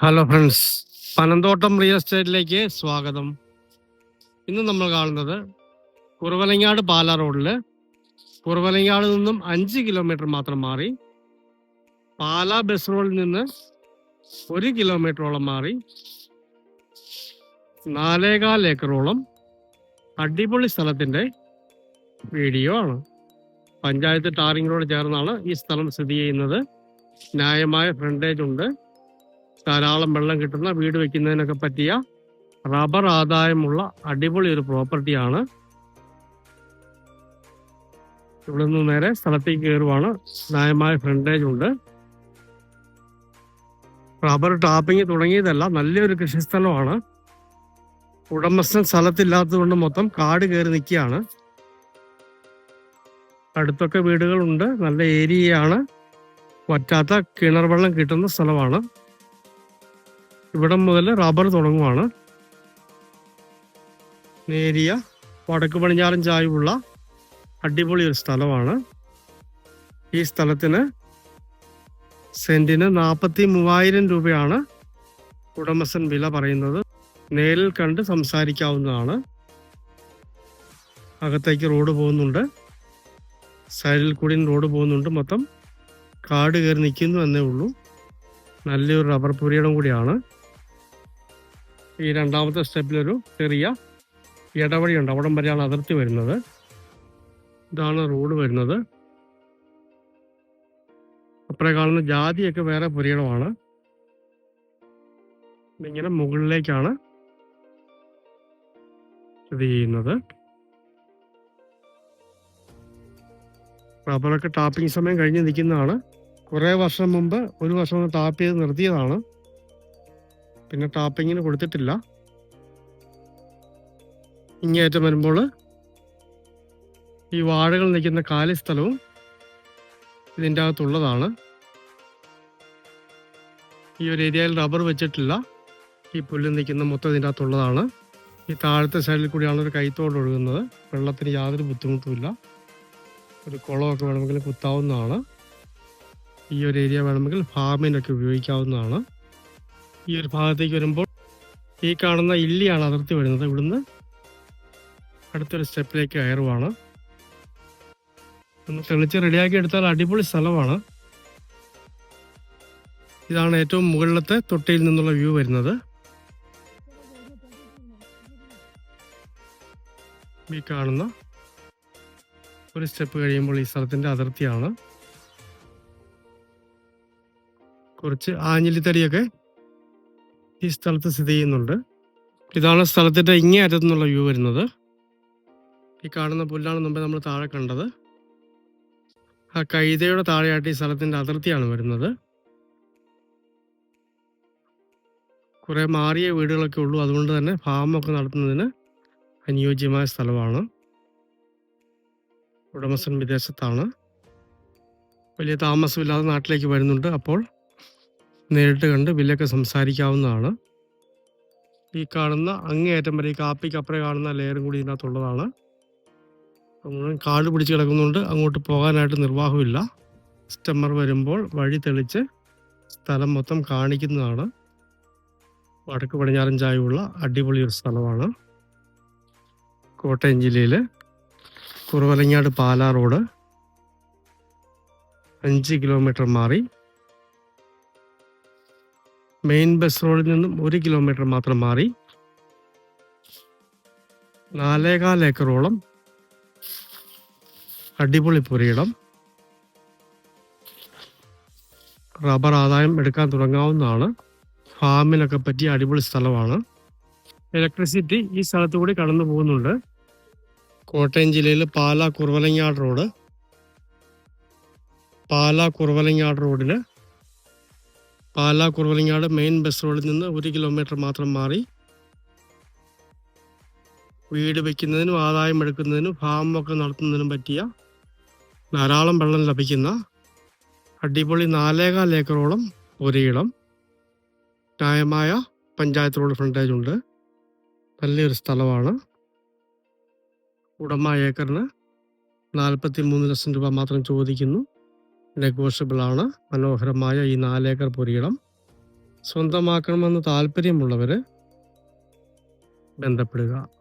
Hello friends Panamthottam real എസ്റ്റേറ്റിലേക്ക് സ്വാഗതം. ഇന്ന് നമ്മൾ കാണുന്നത് കുറവലങ്ങാട് പാലാ റോഡിൽ കുറവലങ്ങാട് നിന്നും അഞ്ച് കിലോമീറ്റർ മാത്രം മാറി. പാലാ ബസ് റോഡിൽ നിന്ന് ഒരു കിലോമീറ്ററോളം മാറി. നാലേകാൽ ഏക്കറോളം അടിപൊളി സ്ഥലത്തിന്റെ വീഡിയോ ആണ്. പഞ്ചായത്ത് ടാറിങ്ങിനോട് ചേർന്നാണ് ഈ സ്ഥലം സ്ഥിതി ചെയ്യുന്നത്. ന്യായമായ ഫ്രണ്ടേജ് ഉണ്ട്. ധാരാളം വെള്ളം കിട്ടുന്ന വീട് വെക്കുന്നതിനൊക്കെ പറ്റിയ റബ്ബർ ആദായമുള്ള അടിപൊളി ഒരു പ്രോപ്പർട്ടിയാണ് ഇവിടെ നിന്ന് നേരെ സ്ഥലത്തേക്ക് കയറുവാണ്. ന്യായമായ ഫ്രണ്ടേജ് ഉണ്ട്. റബ്ബർ ടാപ്പിംഗ് തുടങ്ങിയതല്ല നല്ലൊരു കൃഷിസ്ഥലമാണ്. ഉടമസ്ഥൻ സ്ഥലത്തില്ലാത്തതുകൊണ്ട് മൊത്തം കാട് കയറി നിൽക്കുകയാണ്. അടുത്തൊക്കെ വീടുകളുണ്ട്. നല്ല ഏരിയയാണ്. വറ്റാത്ത കിണർ വെള്ളം കിട്ടുന്ന സ്ഥലമാണ്. ഇവിടം മുതൽ റബ്ബർ തുടങ്ങുവാണ്. നേരിയ വടക്ക് പടിഞ്ഞാറൻ ചായവുള്ള അടിപൊളി ഒരു സ്ഥലമാണ്. ഈ സ്ഥലത്തിന് സെന്റിന് നാൽപ്പത്തി മൂവായിരം രൂപയാണ് ഉടമസ്ഥൻ വില പറയുന്നത്. നേരിൽ കണ്ട് സംസാരിക്കാവുന്നതാണ്. അകത്തേക്ക് റോഡ് പോകുന്നുണ്ട്. സൈഡിൽ കൂടി റോഡ് പോകുന്നുണ്ട് മൊത്തം. കാട് കയറി നിൽക്കുന്നു എന്നേ ഉള്ളൂ. നല്ലൊരു റബ്ബർ പുരിയിടം കൂടിയാണ്. ഈ രണ്ടാമത്തെ സ്റ്റെപ്പിലൊരു ചെറിയ ഇടവഴിയുണ്ട്. അവിടം വരെയാണ് അതിർത്തി വരുന്നത്. ഇതാണ് റോഡ് വരുന്നത്. അപ്പുറേ കാണുന്ന ജാതിയൊക്കെ വേറെ പുരയിടമാണ്. ഇങ്ങനെ മുകളിലേക്കാണ് സ്ഥിതി ചെയ്യുന്നത്. റബ്ബറൊക്കെ ടാപ്പിംഗ് സമയം കഴിഞ്ഞ് നിൽക്കുന്നതാണ്. കുറേ വർഷം മുമ്പ് ഒരു വർഷം ടാപ്പ് ചെയ്ത് നിർത്തിയതാണ്. പിന്നെ ടാപ്പിങ്ങിന് കൊടുത്തിട്ടില്ല. ഇങ്ങേറ്റം വരുമ്പോൾ ഈ വാഴകൾ നിൽക്കുന്ന കാലി സ്ഥലവും ഇതിന്റെ അകത്തുള്ളതാണ്. ഈ ഒരു ഏരിയയിൽ റബ്ബർ വെച്ചിട്ടില്ല. ഈ പുല്ല് നിൽക്കുന്ന മൊത്തം ഇതിന്റെ അകത്തുള്ളതാണ്. ഈ താഴത്തെ സൈഡിൽ കൂടിയാണ് ഒരു കൈത്തോട് ഒഴുകുന്നത്. വെള്ളത്തിന് യാതൊരു ബുദ്ധിമുട്ടുമില്ല ഒരു കുളമൊക്കെ വേണമെങ്കിൽ കുത്താവുന്നതാണ്. ഈ ഒരു ഏരിയ വേണമെങ്കിൽ ഫാമിനൊക്കെ ഉപയോഗിക്കാവുന്നതാണ്. ഈ ഒരു ഭാഗത്തേക്ക് വരുമ്പോൾ ഈ കാണുന്ന ഇല്ലിയാണ് അതിർത്തി വരുന്നത്. ഇവിടുന്ന് അടുത്തൊരു സ്റ്റെപ്പിലേക്ക് കയറുവാണ്. ഒന്ന് തെളിച്ച് റെഡിയാക്കി എടുത്താൽ അടിപൊളി സ്ഥലമാണ്. ഇതാണ് ഏറ്റവും മുകളിലത്തെ തൊട്ടിയിൽ നിന്നുള്ള വ്യൂ വരുന്നത്. ഈ കാണുന്ന ഒരു സ്റ്റെപ്പ് കഴിയുമ്പോൾ ഈ സ്ഥലത്തിന്റെ അതിർത്തിയാണ്. കുറച്ച് ആഞ്ഞിലിത്തടിയൊക്കെ ഈ സ്ഥലത്ത് സ്ഥിതി ചെയ്യുന്നുണ്ട്. ഇതാണ് സ്ഥലത്തിന്റെ ഇങ്ങേ അറ്റത്തു നിന്നുള്ള വ്യൂ വരുന്നത്. ഈ കാണുന്ന പുല്ലാണ് മുമ്പേ നമ്മൾ താഴെ കണ്ടത്. ആ കൈതയുടെ താഴെയായിട്ട് ഈ സ്ഥലത്തിന്റെ അതിർത്തിയാണ് വരുന്നത്. കുറെ മാറിയ വീടുകളൊക്കെ ഉള്ളൂ. അതുകൊണ്ട് തന്നെ ഫാമൊക്കെ നടത്തുന്നതിന് അനുയോജ്യമായ സ്ഥലമാണ്. ഉടമസ്ഥൻ വിദേശത്താണ്. വലിയ താമസമില്ലാതെ നാട്ടിലേക്ക് വരുന്നുണ്ട് അപ്പോൾ. നേരിട്ട് കണ്ട് ബില്ലൊക്കെ സംസാരിക്കാവുന്നതാണ്. ഈ കാണുന്ന അങ്ങേയറ്റം വരെ ഈ കാപ്പിക്കപ്പുറം കാണുന്ന ലെയറും കൂടി ഇതിനകത്തുള്ളതാണ്. മുഴുവൻ കാട് പിടിച്ച് കിടക്കുന്നുണ്ട്. അങ്ങോട്ട് പോകാനായിട്ട് നിർവാഹമില്ല. സ്റ്റമ്മർ വരുമ്പോൾ വഴി തെളിച്ച് സ്ഥലം മൊത്തം കാണിക്കുന്നതാണ്. വടക്ക് പടിഞ്ഞാറൻ ചായവുള്ള അടിപൊളി ഒരു സ്ഥലമാണ്. കോട്ടയം ജില്ലയിൽ കുറവലങ്ങാട് പാലാ റോഡ്. അഞ്ച് കിലോമീറ്റർ മാറി മെയിൻ ബസ് റോഡിൽ നിന്നും ഒരു കിലോമീറ്റർ മാത്രം മാറി. നാലേകാൽ ഏക്കറോളം അടിപൊളി പുരയിടം. റബ്ബർ ആദായം എടുക്കാൻ തുടങ്ങാവുന്നതാണ്. ഫാമിനൊക്കെ പറ്റിയ അടിപൊളി സ്ഥലമാണ്. ഇലക്ട്രിസിറ്റി ഈ സ്ഥലത്തുകൂടി കടന്നു പോകുന്നുണ്ട്. കോട്ടയം ജില്ലയിൽ പാലാ കുറവലങ്ങാട് റോഡ് പാലാ കുറവലങ്ങാട് റോഡിൽ പാലാ കുറവലങ്ങാട് മെയിൻ ബസ് റോഡിൽ നിന്ന് ഒരു കിലോമീറ്റർ മാത്രം മാറി. വീട് വയ്ക്കുന്നതിനും ആദായം എടുക്കുന്നതിനും ഒക്കെ നടത്തുന്നതിനും പറ്റിയ ധാരാളം വെള്ളം ലഭിക്കുന്ന അടിപൊളി നാലേകാൽ ഏക്കറോളം ഒരിടം ന്യായമായ പഞ്ചായത്ത് റോഡ് ഫ്രണ്ടേജ് ഉണ്ട്. നല്ലൊരു സ്ഥലമാണ്. ഉടമ ഏക്കറിന് നാൽപ്പത്തി മൂന്ന് ലക്ഷം രൂപ മാത്രം ചോദിക്കുന്നു. നെഗോഷ്യബിൾ ആണ് മനോഹരമായ ഈ നാലേക്കർ പുരിയിടം. സ്വന്തമാക്കണമെന്ന് താല്പര്യമുള്ളവർ ബന്ധപ്പെടുക.